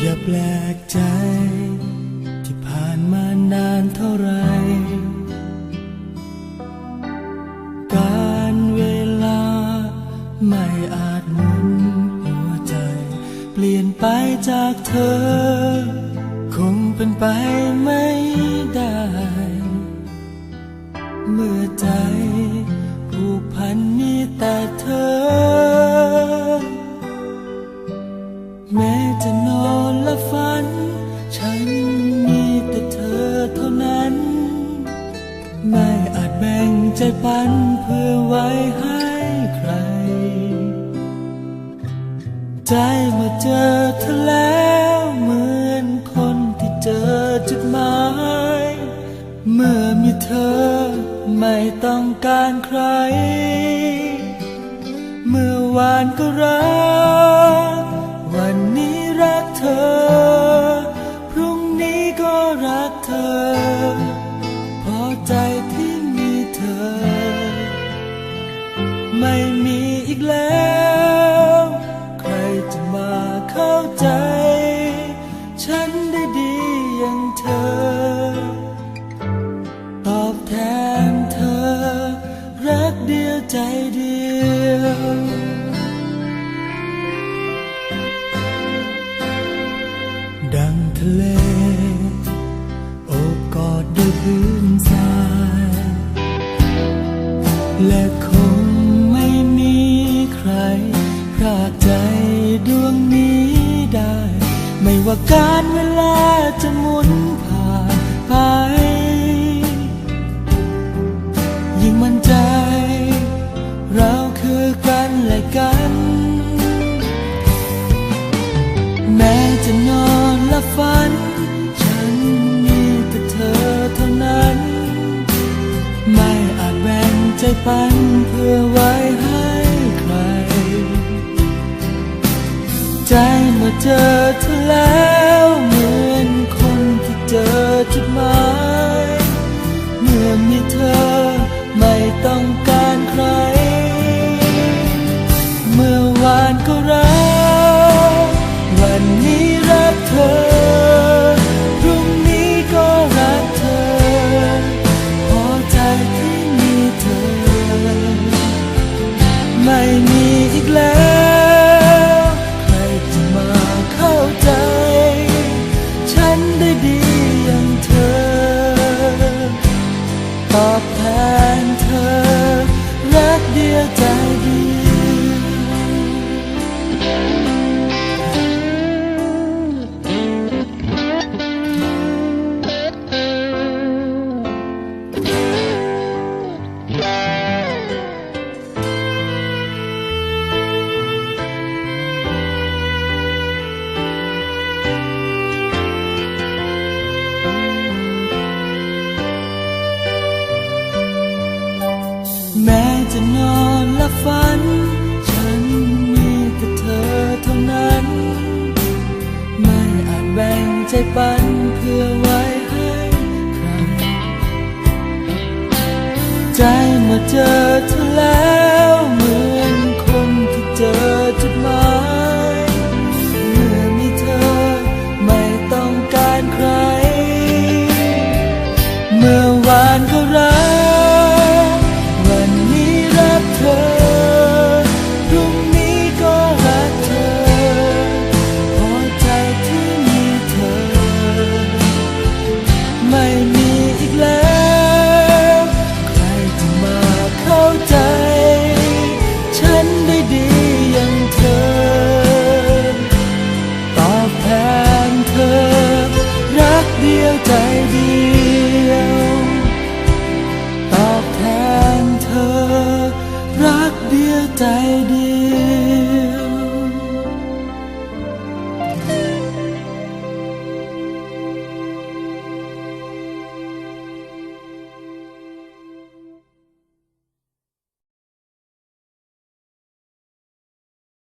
อย่าแปลกใจ ที่ผ่านมานานเท่าไรการเวลาไม่อาจหมุนหัวใจ เปลี่ยนไปจากเธอ คงเป็นไปไม่ได้ เมื่อใจผูกพันมีแต่เธอ แม้จะนอนและฝัน ฉันมีแต่เธอเท่านั้น ไม่อาจแบ่งใจปันเพื่อไว้ให้ใคร ใจเมื่อเจอเธอแล้ว มีเธอไม่ต้องการใคร เมื่อวานก็รัก วันนี้รักเธอ พรุ่งนี้ก็รักเธอ พอใจที่มีเธอ ไม่มีอีกแล้ว และคงไม่มีใครพรากใจดวงนี้ได้ ไม่ว่าการเวลาจะหมุนผ่านไป ยิ่งมั่นใจเรา ใจปันเพื่อไว้ให้ใคร ใจมาเจอเธอแล้ว อบแทนเธอ รักเดียวใจ ฝัน ฉันมีแต่เธอเท่านั้น ไม่อาจแบ่งใจปันเพื่อไว้ให้ใครใจเมื่อเจอ ใจเดียว ตอบแทนเธอ รักเดียวใจ